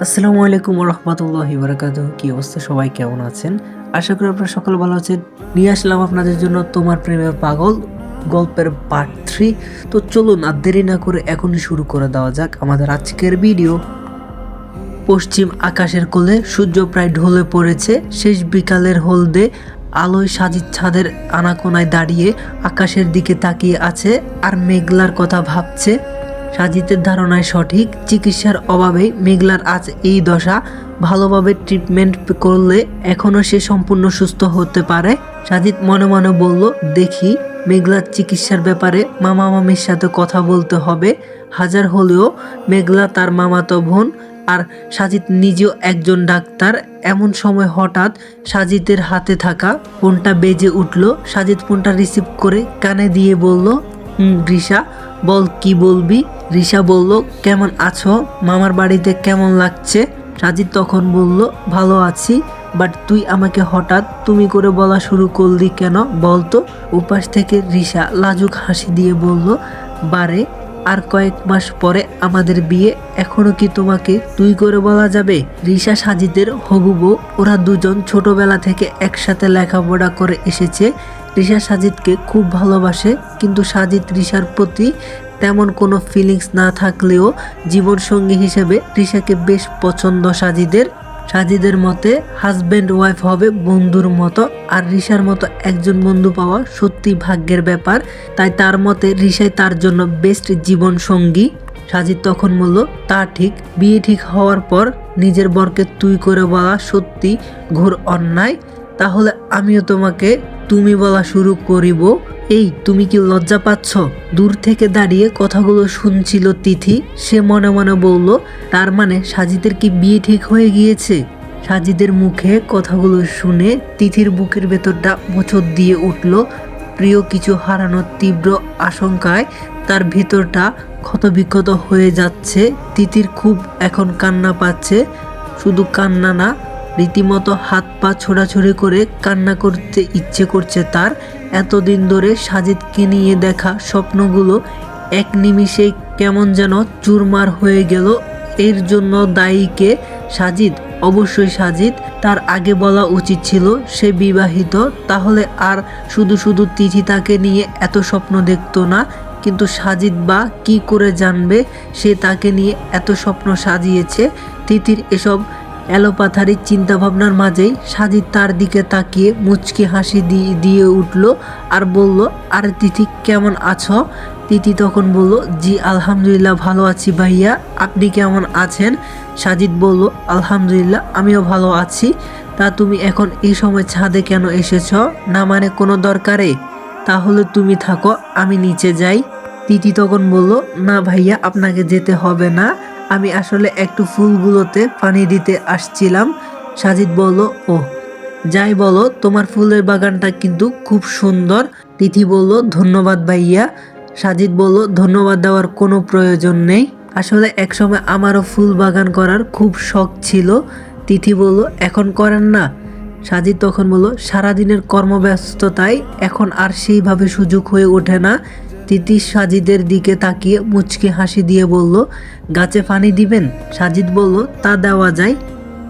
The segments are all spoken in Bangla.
আসসালামু আলাইকুম রহমতুল্লাহি বারাকাত কি অবস্থা? সবাই কেমন আছেন? আশা করি আপনারা সকল ভালো আছেন। নিয়ে আসলাম আপনাদের জন্য তোমার প্রেমে পাগল গল্পের পার্ট থ্রি তো চলুন আর দেরি না করে এখনই শুরু করে দেওয়া যাক আমাদের আজকের ভিডিও পশ্চিম আকাশের কোলে সূর্য প্রায় ঢলে পড়েছে। শেষ বিকালের হলদে আলোয় সাজিদ ছাদের আনাকোনায় দাঁড়িয়ে আকাশের দিকে তাকিয়ে আছে আর মেঘলার কথা ভাবছে। সাজিদের ধারণায় সঠিক চিকিৎসার অভাবে মেঘলার আজ এই দশা ভালোভাবে ট্রিটমেন্ট করলে এখনও সে সম্পূর্ণ সুস্থ হতে পারে। সাজিদ মনে মনে বলল, দেখি, মেঘলার চিকিৎসার ব্যাপারে মামা মামির সাথে কথা বলতে হবে। হাজার হলেও মেঘলা তার মামাতো বোন আর সাজিদ নিজেও একজন ডাক্তার। এমন সময় হঠাৎ সাজিদের হাতে থাকা ফোনটা বেজে উঠল। সাজিদ ফোনটা রিসিভ করে কানে দিয়ে বলল হুম রিসা বল কি বলবি? রিসা বলল, কেমন আছো? মামার বাড়িতে কেমন লাগছে? সাজিদ তখন বলল, ভালো আছি বাট তুই আমাকে হঠাৎ তুমি করে বলা শুরু করলি কেন বলতো? উপাস থেকে রিসা লাজুক হাসি দিয়ে বলল, বারে, আর কয়েক মাস পরে আমাদের বিয়ে, এখনও কি তোমাকে তুই করে বলা যাবে? রিসা সাজিদের হবু বউ, ওরা দুজন ছোটবেলা থেকে একসাথে লেখাপড়া করে এসেছে। রিসা সাজিদকে খুব ভালোবাসে, কিন্তু সাজিদ রিসার প্রতি তেমন কোনো ফিলিংস না থাকলেও জীবনসঙ্গী হিসেবে রিসাকে বেশ পছন্দ সাজিদের। সাজিদের মতে হাজব্যান্ড ওয়াইফ হবে বন্ধুর মতো, আর রিসার মতো একজন বন্ধু পাওয়া সত্যি ভাগ্যের ব্যাপার। তাই তার মতে রিসাই তার জন্য বেস্ট জীবন সঙ্গী সাজিদ তখন বলল, তা ঠিক, বিয়ে ঠিক হওয়ার পর নিজের বরকে তুই করে বলা সত্যি ঘোর অন্যায়। তাহলে আমিও তোমাকে তুমি বলা শুরু করিব, এই, তুমি কি লজ্জা পাচ্ছ? দূর থেকে দাঁড়িয়ে কথাগুলো শুনছিল তিথি। সে মনে মনে বলল, তার মানে সাজিদের কি বিয়ে ঠিক হয়ে গিয়েছে? সাজিদের মুখে কথাগুলো শুনে তিথির বুকের ভেতরটা বছর দিয়ে উঠল। প্রিয় কিছু হারানোর তীব্র আশঙ্কায় তার ভিতরটা ক্ষতবিক্ষত হয়ে যাচ্ছে। তিথির খুব এখন কান্না পাচ্ছে। শুধু কান্না না রীতিমতো হাত পা ছোড়াছুড়ি করে কান্না করতে ইচ্ছে করছে তার। এতদিন ধরে সাজিদকে নিয়ে দেখা স্বপ্নগুলো এক নিমিষে কেমন যেন চুরমার হয়ে গেল। এর জন্য দায়ীকে সাজিদ, অবশ্যই সাজিদ, তার আগে বলা উচিত ছিল সে বিবাহিত, তাহলে আর শুধু শুধু তিথি তাকে নিয়ে এত স্বপ্ন দেখতো না। কিন্তু সাজিদ বা কি করে জানবে সে তাকে নিয়ে এত স্বপ্ন সাজিয়েছে? তিথির এসব এলোপাথারির চিন্তাভাবনার মাঝেই সাজিদ তার দিকে তাকিয়ে মুচকি হাসি দিয়ে উঠল আর বলল, আরে তিথি, কেমন আছো? তিথি তখন বলল, জি, আলহামদুলিল্লাহ ভালো আছি ভাইয়া, আপনি কেমন আছেন? সাজিদ বলল, আলহামদুলিল্লাহ, আমিও ভালো আছি। তা তুমি এখন এই সময় ছাদে কেন এসেছ? না মানে কোনো দরকারে? তাহলে তুমি থাকো, আমি নিচে যাই। তিথি তখন বলল, না ভাইয়া, আপনাকে যেতে হবে না। আমি আসলে একটু ফুলগুলোতে পানি দিতে আসছিলাম। সাজিদ বলল ও যাই বলো, তোমার ফুলের বাগানটা কিন্তু খুব সুন্দর। তিথি বলল, ধন্যবাদ ভাইয়া। সাজিদ বলল, ধন্যবাদ দেওয়ার কোনো প্রয়োজন নেই। আসলে একসময় আমারও ফুল বাগান করার খুব শখ ছিল। তিথি বলল, এখন করেন না। সাজিদ তখন বলল, সারাদিনের কর্মব্যস্ততায় এখন আর সেইভাবে সুযোগ হয়ে ওঠে না। তিতি সাজিদের দিকে তাকিয়ে মুচকে হাসি দিয়ে বলল, গাছে পানি দিবেন? সাজিদ বলল, তা দেওয়া যায়।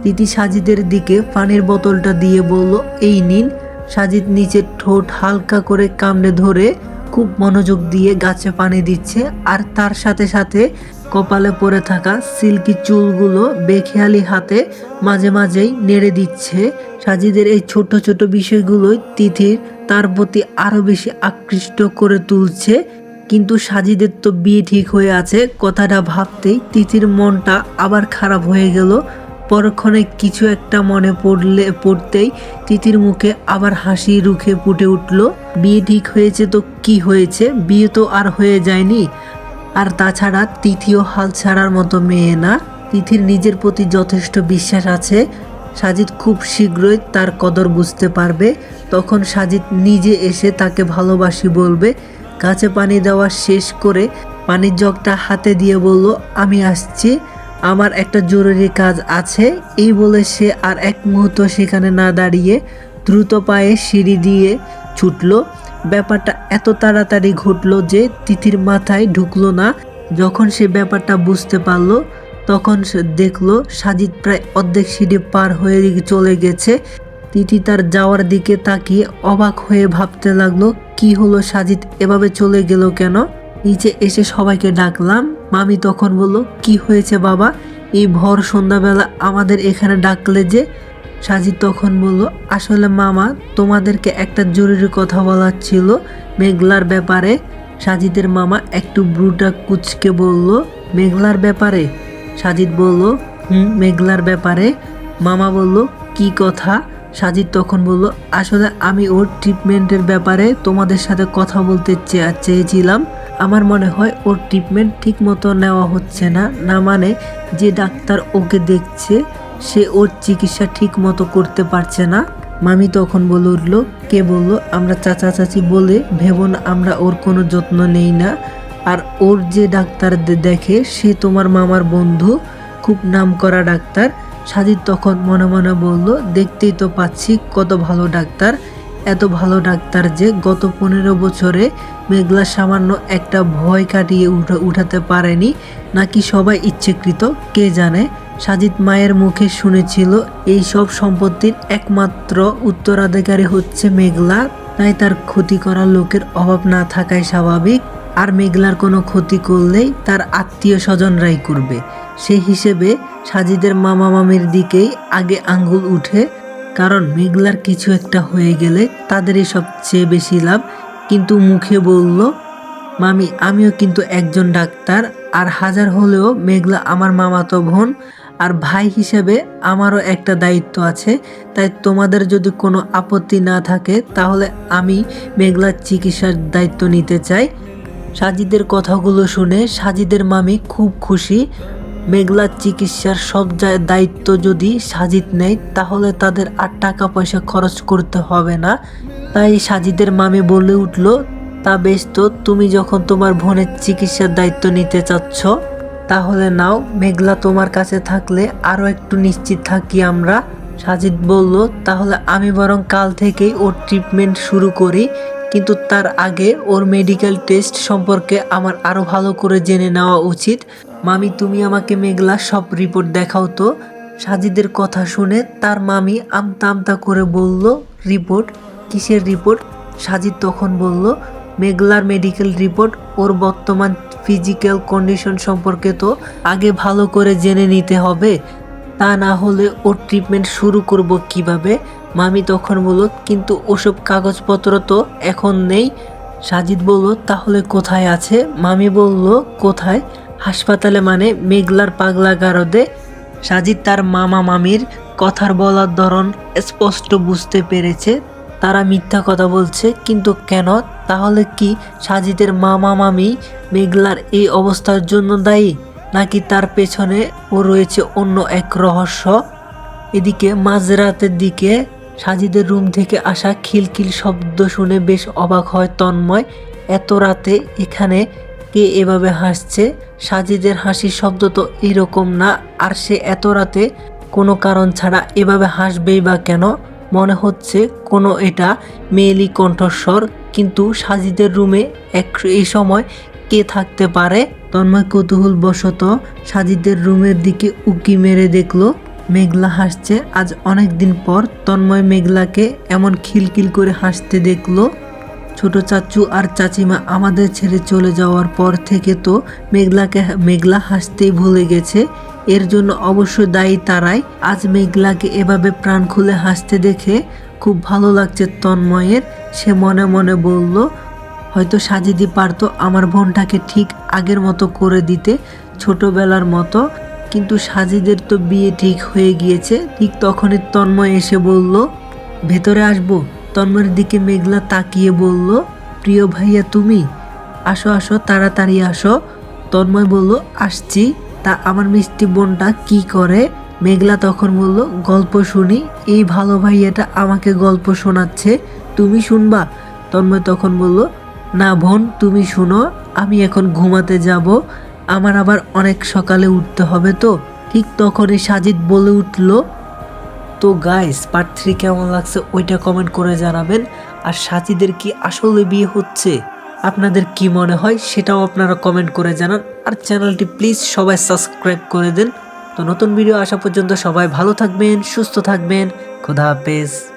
তিতি সাজিদের দিকে পানির বোতলটা দিয়ে বলল, এই নিন। সাজিদ নিচের ঠোঁট হালকা করে কামড়ে ধরে খুব মনোযোগ দিয়ে গাছে পানি দিচ্ছে আর তার সাথে সাথে কপালে পড়ে থাকা সিল্কি চুলগুলো বেখেয়ালি হাতে মাঝে মাঝেই নেড়ে দিচ্ছে। সাজিদের এই ছোট ছোট বিষয়গুলোই তিথির তার প্রতি আরও বেশি আকৃষ্ট করে তুলছে। কিন্তু সাজিদের তো বিয়ে ঠিক হয়ে আছে, কথাটা ভাবতেই তিথির মনটা আবার খারাপ হয়ে গেল। পরক্ষণে কিছু একটা মনে পড়লে, পড়তেই তিথির মুখে আবার হাসি রুখে ফুটে উঠল। বিয়ে ঠিক হয়েছে তো কি হয়েছে? বিয়ে তো আর হয়ে যায়নি। আর তাছাড়া তিথিও হাল ছাড়ার মতো মেয়ে না। তিথির নিজের প্রতি যথেষ্ট বিশ্বাস আছে। সাজিদ খুব শীঘ্রই তার কদর বুঝতে পারবে। তখন সাজিদ নিজে এসে তাকে ভালোবাসি বলবে। গাছে পানি দেওয়া শেষ করে পানির জগটা হাতে দিয়ে বলল, আমি আসছি। আমার একটা জরুরি কাজ আছে। এই বলে সে আর এক মুহূর্ত সেখানে না দাঁড়িয়ে দ্রুত পায়ে সিঁড়ি দিয়ে ছুটলো। ব্যাপারটা এত তাড়াতাড়ি ঘটলো যে তিথির মাথায় ঢুকলো না। যখন সে ব্যাপারটা বুঝতে পারল, তখন সে দেখল সাজিদ প্রায় অর্ধেক সিঁড়ি পার হয়ে চলে গেছে। তিথি তার যাওয়ার দিকে তাকিয়ে অবাক হয়ে ভাবতে লাগল, কি হলো সাজিদ? এভাবে চলে গেল কেন? নিচে এসে সবাইকে ডাকলাম। মামি তখন বলল, কি হয়েছে বাবা? এই ভর সন্ধ্যাবেলা আমাদের এখানে ডাকলে যে সাজিদ তখন বলল, আসলে মামা, তোমাদেরকে একটা জরুরি কথা বলার ছিল। মেঘলার ব্যাপারে। সাজিদের মামা একটু ব্রুটা কুচকে বলল, মেঘলার ব্যাপারে? সাজিদ বলল, হুম, মেঘলার ব্যাপারে। মামা বলল, কি কথা? সাজিদ তখন বলল, আসলে আমি ওর ট্রিটমেন্টের ব্যাপারে তোমাদের সাথে কথা বলতে চেয়েছিলাম। আমার মনে হয় ওর ট্রিটমেন্ট ঠিক মতো নেওয়া হচ্ছে না। না মানে যে ডাক্তার ওকে দেখছে সে ওর চিকিৎসা ঠিক মতো করতে পারছে না। মামি তখন বলে উঠল, কে বলল? আমরা চাচা চাচি বলে ভেবো না, আমরা ওর কোনো যত্ন নেই না। আর ওর যে ডাক্তার দেখে, সে তোমার মামার বন্ধু, খুব নামকরা ডাক্তার। সাজিদ তখন মনে মনে বলল, দেখতেই তো পাচ্ছি কত ভালো ডাক্তার, এত ভালো ডাক্তার যে গত পনেরো বছরে মেঘলা সামান্য একটা ভয় কাটিয়ে উঠা উঠাতে পারেনি। নাকি সবাই ইচ্ছেকৃত, কে জানে? সাজিদ মায়ের মুখে শুনেছিল এই সব সম্পত্তির একমাত্র উত্তরাধিকারী হচ্ছে মেঘলা। তাই তার ক্ষতি করার লোকের অভাব না থাকাই স্বাভাবিক। আর মেঘলার কোনো ক্ষতি করলেই তার আত্মীয় স্বজনরাই করবে। সেই হিসেবে সাজিদের মামা মামির দিকেই আগে আঙ্গুল উঠে, কারণ মেঘলার কিছু একটা হয়ে গেলে তাদেরই সবচেয়ে বেশি লাভ। কিন্তু মুখে বলল, মামি, আমিও কিন্তু একজন ডাক্তার। আর হাজার হলেও মেঘলা আমার মামাতো বোন। আর ভাই হিসেবে আমারও একটা দায়িত্ব আছে, তাই তোমাদের যদি কোনো আপত্তি না থাকে, তাহলে আমি মেঘলার চিকিৎসার দায়িত্ব নিতে চাই। সাজিদের কথাগুলো শুনে সাজিদের মামি খুব খুশি। মেঘলার চিকিৎসার সব দায়িত্ব যদি সাজিদ নেয়, তাহলে তাদের আর টাকা পয়সা খরচ করতে হবে না। তাই সাজিদের মামি বলে উঠল, তা বেশ তো, তুমি যখন তোমার বোনের চিকিৎসার দায়িত্ব নিতে চাচ্ছ তাহলে নাও, মেঘলা তোমার কাছে থাকলে আরও একটু নিশ্চিত থাকি আমরা। সাজিদ বলল, তাহলে আমি বরং কাল থেকেই ওর ট্রিটমেন্ট শুরু করি, কিন্তু তার আগে ওর মেডিকেল টেস্ট সম্পর্কে আমার আরও ভালো করে জেনে নেওয়া উচিত। মামি, তুমি আমাকে মেঘলা সব রিপোর্ট দেখাও তো। সাজিদের কথা শুনে তার মামি আমতা আমতা করে বলল রিপোর্ট কিসের রিপোর্ট সাজিদ তখন বলল মেঘলার মেডিকেল রিপোর্ট ওর বর্তমান ফিজিক্যাল কন্ডিশন সম্পর্কে তো আগে ভালো করে জেনে নিতে হবে। তা না হলে ওর ট্রিটমেন্ট শুরু করব কীভাবে? মামি তখন বলল, কিন্তু ওসব কাগজপত্র তো এখন নেই। সাজিদ বলল, তাহলে কোথায় আছে? মামি বলল, কোথায়? হাসপাতালে মানে মেঘলার পাগলা গারদে। সাজিদ তার মামা মামির কথার বলার ধরন স্পষ্ট বুঝতে পেরেছে। তারা মিথ্যা কথা বলছে, কিন্তু কেন? তাহলে কি সাজিদের মামা মামি মেঘলার এই অবস্থার জন্য দায়ী? নাকি তার পেছনে ও রয়েছে অন্য এক রহস্য? এদিকে মাঝরাতের দিকে সাজিদের রুম থেকে আসা খিলখিল শব্দ শুনে বেশ অবাক হয় তন্ময়। এত রাতে এখানে কে এভাবে হাসছে? সাজিদের হাসির শব্দ তো এরকম না, আর সে এত রাতে কোনো কারণ ছাড়া এভাবে হাসবেই বা কেন? মনে হচ্ছে কোনো এটা মেয়েলি কণ্ঠস্বর, কিন্তু সাজিদের রুমে এক এই সময় কে থাকতে পারে? তন্ময় কৌতূহল বশত সাজিদের রুমের দিকে উকি মেরে দেখল, মেঘলা হাসছে। আজ অনেক দিন পর তন্ময় মেঘলাকে এমন খিলখিল করে হাসতে দেখল। ছোট চাচু আর চাচিমা আমাদের ছেড়ে চলে যাওয়ার পর থেকে তো মেঘলাকে, মেঘলা হাসতেই ভুলে গেছে। এর জন্য অবশ্য দায়ী তারাই। আজ মেঘলাকে এভাবে প্রাণ খুলে হাসতে দেখে খুব ভালো লাগছে তন্ময়ের। সে মনে মনে বলল, হয়তো সাজিদি পারতো আমার বোনটাকে ঠিক আগের মতো করে দিতে ছোটবেলার মতো। কিন্তু সাজিদের তো বিয়ে ঠিক হয়ে গিয়েছে। ঠিক তখনই তন্ময় এসে বলল, ভেতরে আসব। তন্ময়ের দিকে মেঘলা তাকিয়ে বলল, প্রিয় ভাইয়া, তুমি? আসো আসো, তাড়াতাড়ি আসো। তন্ময় বলল, আসছি। তা আমার মিষ্টি বোনটা কি করে? মেঘলা তখন বলল, গল্প শুনি। এই ভালো ভাইয়াটা আমাকে গল্প শোনাচ্ছে। তুমি শুনবা? তন্ময় তখন বলল, না বোন, তুমি শুনো। আমি এখন ঘুমাতে যাব। আমার আবার অনেক সকালে উঠতে হবে তো। ঠিক তখনই সাজিদ বলে উঠল, তো গাইস পার্ট থ্রি কেমন লাগছে? ওইটা কমেন্ট করে জানাবেন। আর সাজিদের কি আসলে বিয়ে হচ্ছে? আপনাদের কি মনে হয় সেটাও আপনারা কমেন্ট করে জানান। আর চ্যানেলটি প্লিজ সবাই সাবস্ক্রাইব করে দিন। তো নতুন ভিডিও আসা পর্যন্ত সবাই ভালো থাকবেন, সুস্থ থাকবেন। খোদা হাফেজ।